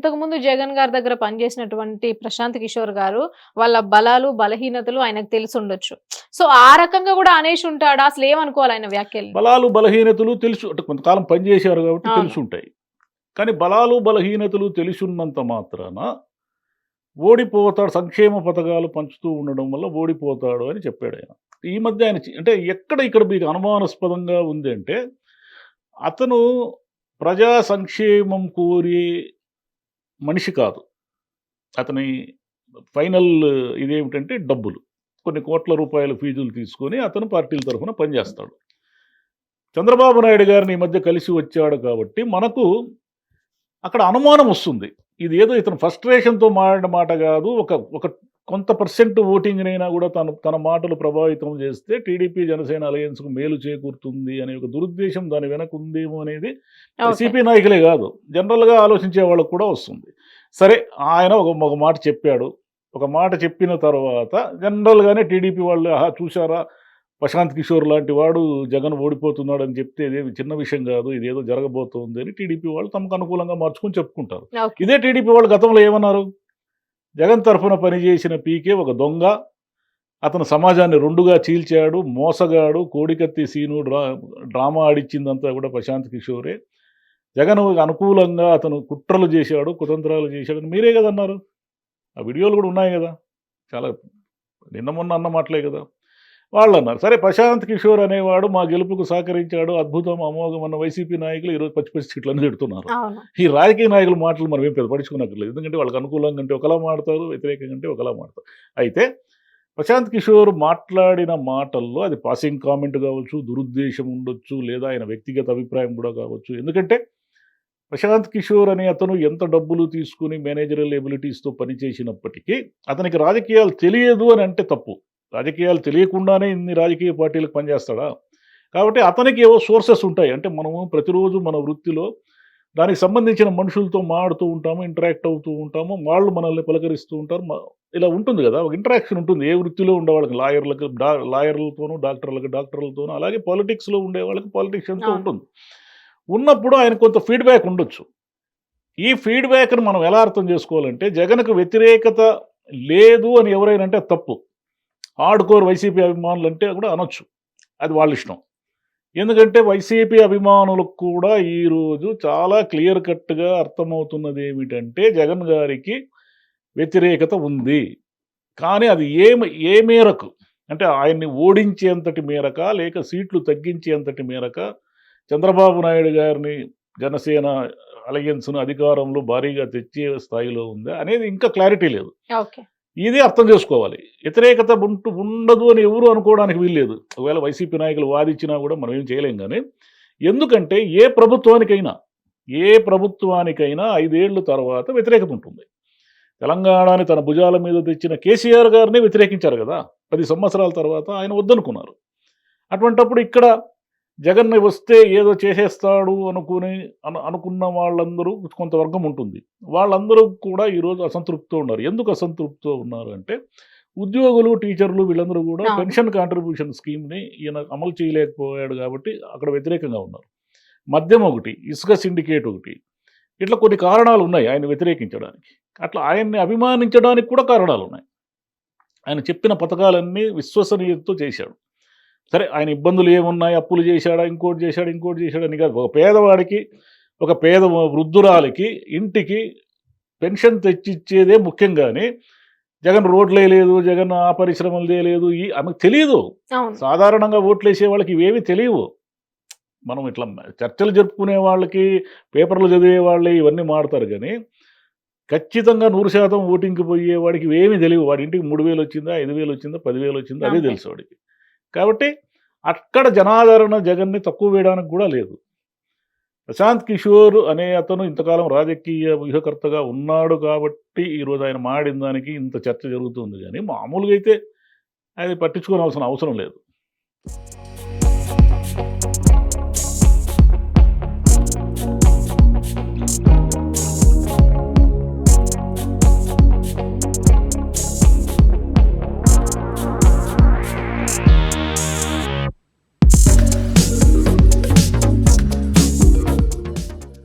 ఇంతకు ముందు జగన్ గారి దగ్గర పనిచేసినటువంటి ప్రశాంత్ కిషోర్ గారు వాళ్ళ బలాలు బలహీనతలు ఆయనకు తెలిసి ఉండొచ్చు. సో ఆ రకంగా కూడా అనేసి ఉంటాడా? అసలు ఏమనుకోవాలి ఆయన వ్యాఖ్యలు? బలాలు బలహీనతలు తెలుసు అంటే కొంతకాలం పనిచేశారు కాబట్టి. తెలిసి ఉంటాయి. కానీ బలాలు బలహీనతలు తెలిసున్నంత మాత్రాన ఓడిపోతాడు సంక్షేమ పథకాలు పంచుతూ ఉండడం వల్ల ఓడిపోతాడు అని చెప్పాడు ఆయన. ఈ మధ్య ఆయన అంటే ఎక్కడ ఇక్కడ మీకు అనుమానాస్పదంగా ఉంది అంటే అతను ప్రజా సంక్షేమం కోరే మనిషి కాదు. అతని ఫైనల్ ఇదేమిటంటే డబ్బులు. కొన్ని కోట్ల రూపాయల ఫీజులు తీసుకొని అతను పార్టీల తరఫున పనిచేస్తాడు. చంద్రబాబు నాయుడు గారిని ఈ మధ్య కలిసి వచ్చాడు కాబట్టి మనకు అక్కడ అనుమానం వస్తుంది. ఇది ఏదో ఇతను ఫ్రస్ట్రేషన్తో మాడిన మాట కాదు. ఒక ఒక కొంత పర్సెంట్ ఓటింగ్నైనా కూడా తను తన మాటలు ప్రభావితం చేస్తే టీడీపీ జనసేన అలయన్స్కు మేలు చేకూరుతుంది అనే ఒక దురుద్దేశం దాని వెనక ఉందేమో అనేది. సిపి నాయకులే కాదు. జనరల్గా ఆలోచించే వాళ్ళకు కూడా వస్తుంది. సరే ఆయన ఒక ఒక మాట చెప్పాడు. ఒక మాట చెప్పిన తర్వాత జనరల్గానే టీడీపీ వాళ్ళు ఆహా చూసారా ప్రశాంత్ కిషోర్ లాంటి వాడు జగన్ ఓడిపోతున్నాడు అని చెప్తే ఇదేమి చిన్న విషయం కాదు ఇదేదో జరగబోతోంది అని టీడీపీ వాళ్ళు తమకు అనుకూలంగా మార్చుకుని చెప్పుకుంటారు. ఇదే టీడీపీ వాళ్ళు గతంలో ఏమన్నారు? జగన్ తరఫున పనిచేసిన పీకే ఒక దొంగ అతను సమాజాన్ని రెండుగా చీల్చాడు మోసగాడు కోడికత్తి సీను డ్రా డ్రామా ఆడిచ్చిందంతా కూడా ప్రశాంత్ కిషోరే. జగన్ అనుకూలంగా అతను కుట్రలు చేశాడు కుతంత్రాలు చేశాడు అని మీరే కదా అన్నారు. ఆ వీడియోలు కూడా ఉన్నాయి కదా. చాలా నిన్న మొన్న అన్న మాటలే కదా. వాళ్ళు అన్నారు సరే ప్రశాంత్ కిషోర్ అనేవాడు మా గెలుపుకు సహకరించాడు అద్భుతం అమోఘం అన్న వైసీపీ నాయకులు ఈరోజు పచ్చి పచ్చి సీట్లను తిడుతున్నారు. అవును. ఈ రాజకీయ నాయకుల మాటలు మనం ఏం పడుచుకున్నట్లేదు ఎందుకంటే వాళ్ళకి అనుకూలంగా అంటే ఒకలా మాడతారు వ్యతిరేకంగా అంటే ఒకలా మాడతారు. అయితే ప్రశాంత్ కిషోర్ మాట్లాడిన మాటల్లో అది పాసింగ్ కామెంట్ కావచ్చు దురుద్దేశం ఉండొచ్చు లేదా ఆయన వ్యక్తిగత అభిప్రాయం కూడా కావచ్చు. ఎందుకంటే ప్రశాంత్ కిషోర్ అనే అతను ఎంత డబ్బులు తీసుకుని మేనేజరల్ ఎబిలిటీస్తో పనిచేసినప్పటికీ అతనికి రాజకీయాలు తెలియదు అని అంటే తప్పు. రాజకీయాలు తెలియకుండానే ఇన్ని రాజకీయ పార్టీలకు పనిచేస్తాడా? కాబట్టి అతనికి ఏవో సోర్సెస్ ఉంటాయి. అంటే మనము ప్రతిరోజు మన వృత్తిలో దానికి సంబంధించిన మనుషులతో మాడుతూ ఉంటాము ఇంటరాక్ట్ అవుతూ ఉంటాము వాళ్ళు మనల్ని పలకరిస్తూ ఉంటారు. ఇలా ఉంటుంది కదా ఒక ఇంటరాక్షన్ ఉంటుంది. ఏ వృత్తిలో ఉండే వాళ్ళకి? లాయర్లకు డా లాయర్లతోనూ డాక్టర్లకు డాక్టర్లతోనూ అలాగే పాలిటిక్స్లో ఉండే వాళ్ళకి పాలిటిషియన్తో. ఉంటుంది. ఉన్నప్పుడు ఆయన కొంత ఫీడ్బ్యాక్ ఉండొచ్చు. ఈ ఫీడ్బ్యాక్ను మనం ఎలా అర్థం చేసుకోవాలంటే జగన్కు వ్యతిరేకత లేదు అని ఎవరైనా అంటే అది తప్పు. హార్డ్ కోర్ వైసీపీ అభిమానులు అంటే కూడా అనొచ్చు. అది వాళ్ళ ఇష్టం. ఎందుకంటే వైసీపీ అభిమానులకు కూడా ఈరోజు చాలా క్లియర్ కట్గా అర్థమవుతున్నది ఏమిటంటే జగన్ గారికి వ్యతిరేకత ఉంది. కానీ అది ఏ ఏ మేరకు? అంటే ఆయన్ని ఓడించేంతటి మేరక లేక సీట్లు తగ్గించేంతటి మేరక చంద్రబాబు నాయుడు గారిని జనసేన అలయన్స్ను అధికారంలో భారీగా తెచ్చే స్థాయిలో ఉందా అనేది ఇంకా క్లారిటీ లేదు. ఇది అర్థం చేసుకోవాలి. వ్యతిరేకత ఉంటూ ఉండదు అని ఎవరు అనుకోవడానికి వీల్లేదు. ఒకవేళ వైసీపీ నాయకులు వాదించినా కూడా మనం ఏం చేయలేం కానీ ఎందుకంటే ఏ ప్రభుత్వానికైనా ఏ ప్రభుత్వానికైనా ఐదేళ్ళ తర్వాత వ్యతిరేకత ఉంటుంది. తెలంగాణని తన భుజాల మీద తెచ్చిన కేసీఆర్ గారిని వ్యతిరేకించారు కదా. పది సంవత్సరాల తర్వాత ఆయన వద్దనుకున్నారు. అటువంటప్పుడు ఇక్కడ జగన్ వస్తే ఏదో చేసేస్తాడు అనుకుని అను అనుకున్న వాళ్ళందరూ కొంత వర్గం ఉంటుంది. వాళ్ళందరూ కూడా ఈరోజు అసంతృప్తితో ఉన్నారు. ఎందుకు అసంతృప్తితో ఉన్నారు అంటే ఉద్యోగులు టీచర్లు వీళ్ళందరూ కూడా. పెన్షన్ కాంట్రిబ్యూషన్ స్కీమ్ని ఈయన అమలు చేయలేకపోయాడు కాబట్టి అక్కడ వ్యతిరేకంగా ఉన్నారు. మద్యం ఒకటి ఇసుక సిండికేట్ ఒకటి ఇట్లా కొన్ని కారణాలు ఉన్నాయి ఆయన వ్యతిరేకించడానికి. అట్లా ఆయన్ని అభిమానించడానికి కూడా కారణాలు ఉన్నాయి. ఆయన చెప్పిన పథకాలన్నీ విశ్వసనీయతతో చేశాడు. సరే ఆయన ఇబ్బందులు ఏమున్నాయి? అప్పులు చేశాడా? ఇంకోటి చేశాడు? ఇంకోటి చేశాడు అని కాదు. ఒక పేదవాడికి ఒక పేద వృద్ధురాలికి ఇంటికి పెన్షన్ తెచ్చిచ్చేదే ముఖ్యం కానీ జగన్ రోడ్లే లేదు జగన్ ఆ పరిశ్రమలదే లేదు ఈ ఆమెకు తెలియదు సాధారణంగా ఓట్లు వేసే వాళ్ళకి ఇవేవి తెలియవు మనం ఇట్లా చర్చలు జరుపుకునే వాళ్ళకి పేపర్లు చదివే వాళ్ళే ఇవన్నీ మాడతారు కానీ ఖచ్చితంగా నూరు శాతం ఓటింగ్కి పోయే వాడికి ఇవేమీ తెలియవు వాడి ఇంటికి మూడు వేలు వచ్చిందా ఐదు వేలు వచ్చిందా పదివేలు వచ్చిందా అదే. తెలుసు వాడికి. కాబట్టి అక్కడ జనాదరణ జగన్ని తక్కువ వేయడానికి కూడా లేదు. ప్రశాంత్ కిషోర్ అనే అతను ఇంతకాలం రాజకీయ వ్యూహకర్తగా ఉన్నాడు కాబట్టి ఈరోజు ఆయన మాడిన దానికి ఇంత చర్చ జరుగుతుంది కానీ మామూలుగా అయితే అది పట్టించుకోవాల్సిన అవసరం లేదు.